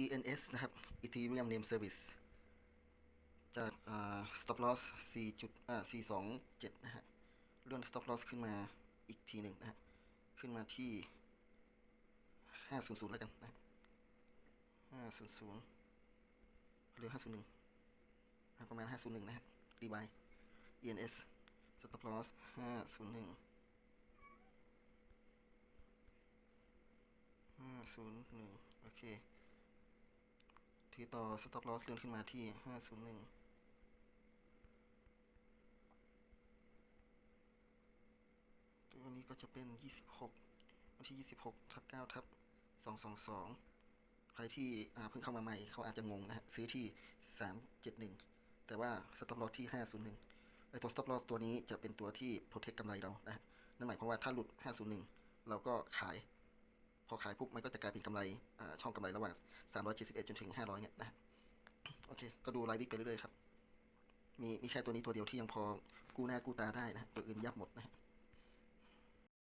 ENS นะครับ Ethereum Name Service จากอ่า stop loss 4จุดอ่า427 นะฮะ เลื่อน stop loss ขึ้นมาอีกทีหนึ่งนะฮะ ขึ้นมาที่ 500 แล้วกันนะ500หรือ 501อ่าประมาณ 501 นะฮะ รีบาย ENS stop loss 501 501 โอเค ทีต่อ stop loss เลื่อนขึ้นมาที่ 501ตัวนี้ก็จะเป็น 26 วันที่ 26ทับ9ทับ222 ใครที่เพิ่งเข้ามาใหม่เขาอาจจะงงนะฮะ ซื้อที่ 371 แต่ว่า stop loss ที่ 501 ไอตัว stop loss ตัวนี้จะเป็นตัวที่ protect กำไรเรานะนั่นหมายความว่าถ้าหลุด 501 เราก็ขาย พอขายปุ๊บมันก็จะกลายเป็นกำไรช่องกำไรระหว่าง 371 จนถึง 500 เนี่ยนะโอเค ก็ดูรายวิกไปเรื่อยๆครับ มีมีแค่ตัวนี้ตัวเดียวที่ยังพอกู้หน้ากู้ตาได้นะฮะตัวอื่นยับหมดนะฮะ